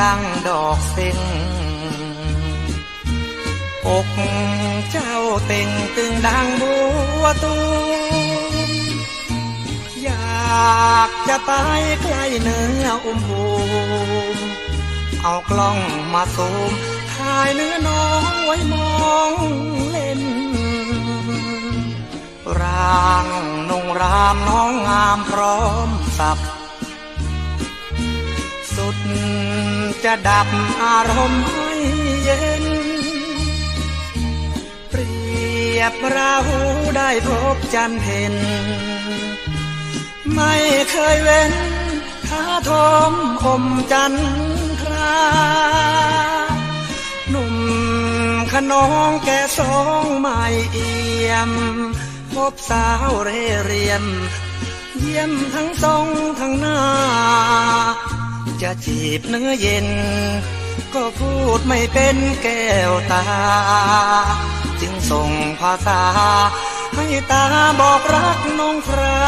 ดังดอกเซ็งอกเจ้าเต่งตึงดังบัวตูมอยากจะตายใกล้เนื้ออุ้มภูมิเอากล้องมาซูมถ่ายเนื้อน้องไว้มองเล่น ร่างนุ่งรามน้องงามพร้อมสับ จะดับอารมณ์ให้เย็น เปรียบเราได้พบจันเพ็ญไม่เคยเว้นท้าทมคมจันทราหนุ่มขนองแก่สองไม่เอี่ยม พบสาวเรเรียม เยี่ยมทั้งทรงทั้งหน้า จะจีบเนื้อเย็น ก็พูดไม่เป็นแก้วตา จึงส่งภาษา ให้ตาบอกรักน้องครา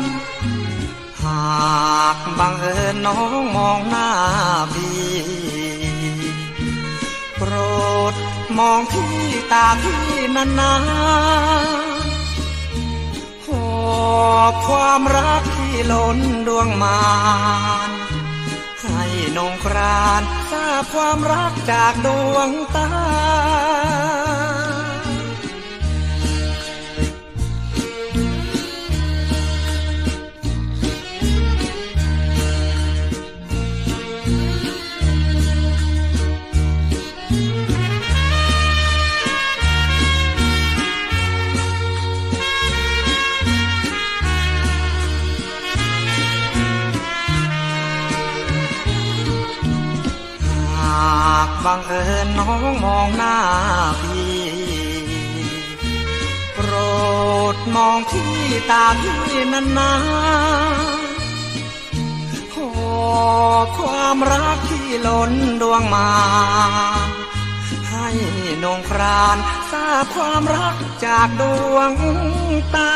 นหากบังเอิญน้องมองหน้าพี่โปรดมองที่ตาพี่นานๆหอบความรัก ล้นดวงมานให้นงครานทราบความรักจากดวงตาากบังเอิญน้องมองหน้าพี่โปรดมองที่ตาพี่นานๆหอบความรักที่ล้นดวงมา ให้นงครานทราบความรักจากดวงตา